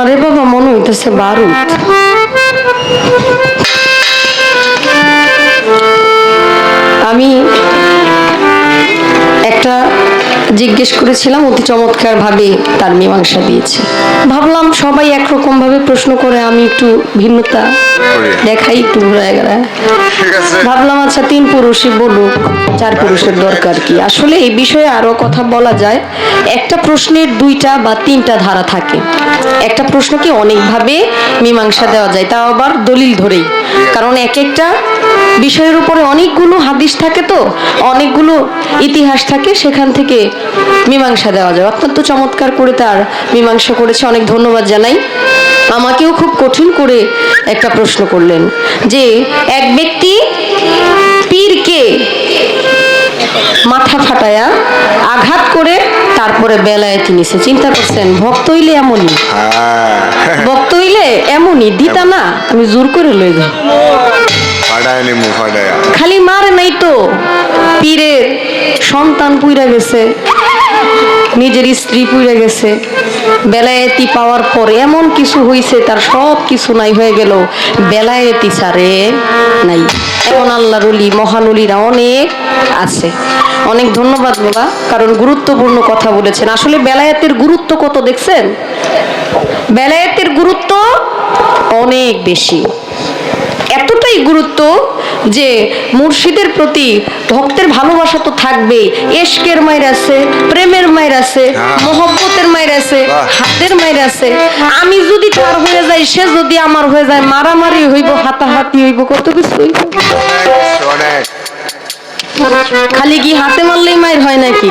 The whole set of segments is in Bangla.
আরে বাবা মনে হইতেছে বারুদ। আমি একটা জিজ্ঞেস করেছিলাম অতি চমৎকার ভাবে তার মীমাংসা দিয়েছে। ভাবলাম সবাই একরকম ভাবে প্রশ্ন করে আমি একটু ভিন্নতা দেখাই একটু ভাবলাম আচ্ছা তিন পুরুষই বলুক। চার পুরুষের দরকার কি? আসলে এই বিষয়ে আরও কথা বলা যায়, একটা প্রশ্নের দুইটা বা তিনটা ধারা থাকে। একটা প্রশ্নকে অনেকভাবে মীমাংসা দেওয়া যায়, তাও আবার দলিল ধরেই। কারণ এক একটা বিষয়ের উপরে অনেকগুলো হাদিস থাকে তো, অনেকগুলো ইতিহাস থাকে, সেখান থেকে মীমাংসা দেওয়া যায়। অত্যন্ত চমৎকার করে তার মীমাংসা করেছে, অনেক ধন্যবাদ জানাই। আমাকেও খুব কঠিন করে একটা প্রশ্ন করলেন যে, এক ব্যক্তি মাথা ফাটায়া আঘাত করে তারপরে বেলায় তিনিছে চিন্তা করছেন ভক্ত হইলে এমনই। হ্যাঁ। ভক্ত হইলে এমনই দিতা না তুমি জোর করে লই যাও। খালি মার নাই তো পীরের সন্তান পুইরা গেছে নিজের স্ত্রী পুইরা গেছে। বেলায়েতি পাওয়ার পর এমন কিছু হইছে, তার সব কিছু নাই হয়ে গেল। বেলায়েতি ছাড়ে নাই। এমন আল্লাহর অলি মহানলীরা অনেক আছে। অনেক ধন্যবাদ বাবা, কারণ গুরুত্বপূর্ণ কথা বলেছেন। আসলে বেলায়েতের গুরুত্ব কত দেখছেন? বেলায়েতের গুরুত্ব অনেক বেশি। এতটাই গুরুত্ব যে মুর্শিদের প্রতি ভক্তের ভালোবাসা তো থাকবে এশকের মায়ের আছে প্রেমের মায়ের আছে হ্যাঁ। মহব্বতের মায়ের আছে হাতের মায়ের আছে। আমি যদি তার হয়ে যাই সে যদি আমার হয়ে যায় মারামারি হইব হাতাহাতি হইব কত কিছু হইব। খালি কি হাতে মারলেই মায়ের হয় নাকি?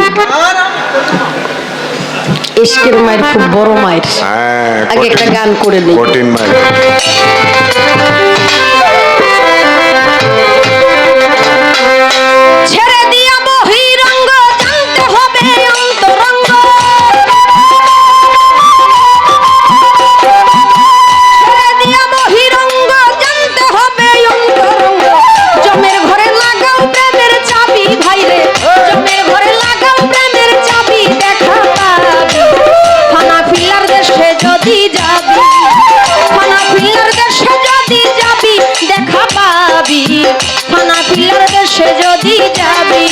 এশকের মায়ের খুব বড় মায়ের। হ্যাঁ আগে একটা গান করে দিই। কঠিন মাইল ফানা পিলার দেশে যদি যাবি।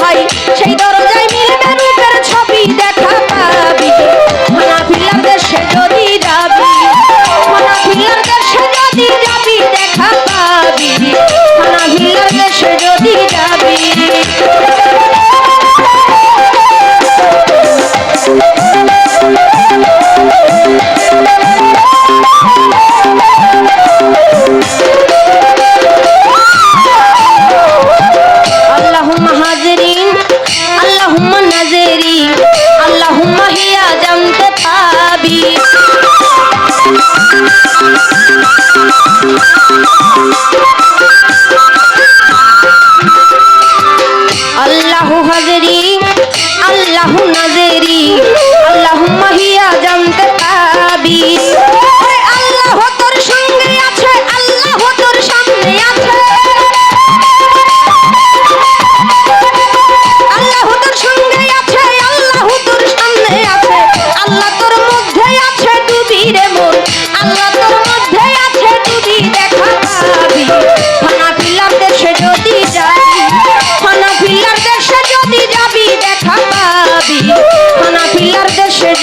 raiz.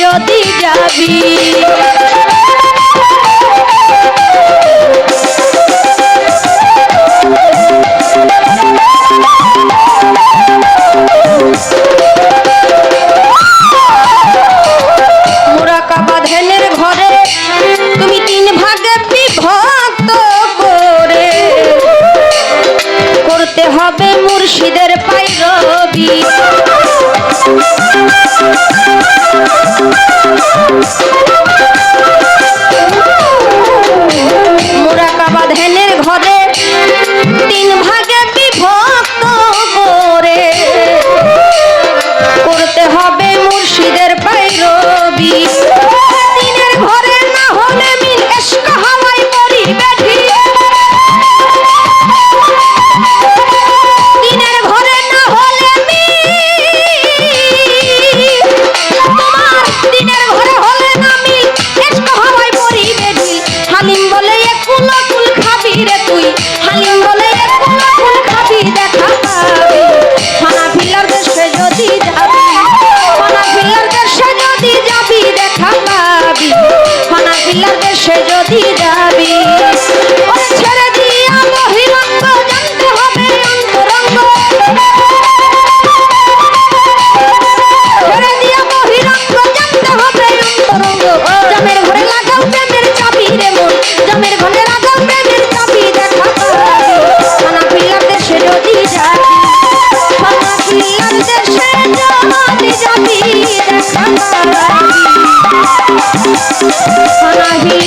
যদি যাবি। ফিলার দেশে যদি যাবি ছেড়ে দিয়া বহিরঙ্গ জানতে হবে অন্তরঙ্গ। ছেড়ে দিয়া বহিরঙ্গ জানতে হবে অন্তরঙ্গ। জমের ঘরে লাগাও প্রেমের চাবি রে মন। জমের ঘরে লাগাও প্রেমের চাবি, দেখা থানা ফিলার দেশে যদি যাবি থানা ফিলার দেশে যদি যাবি, দেখা পাবি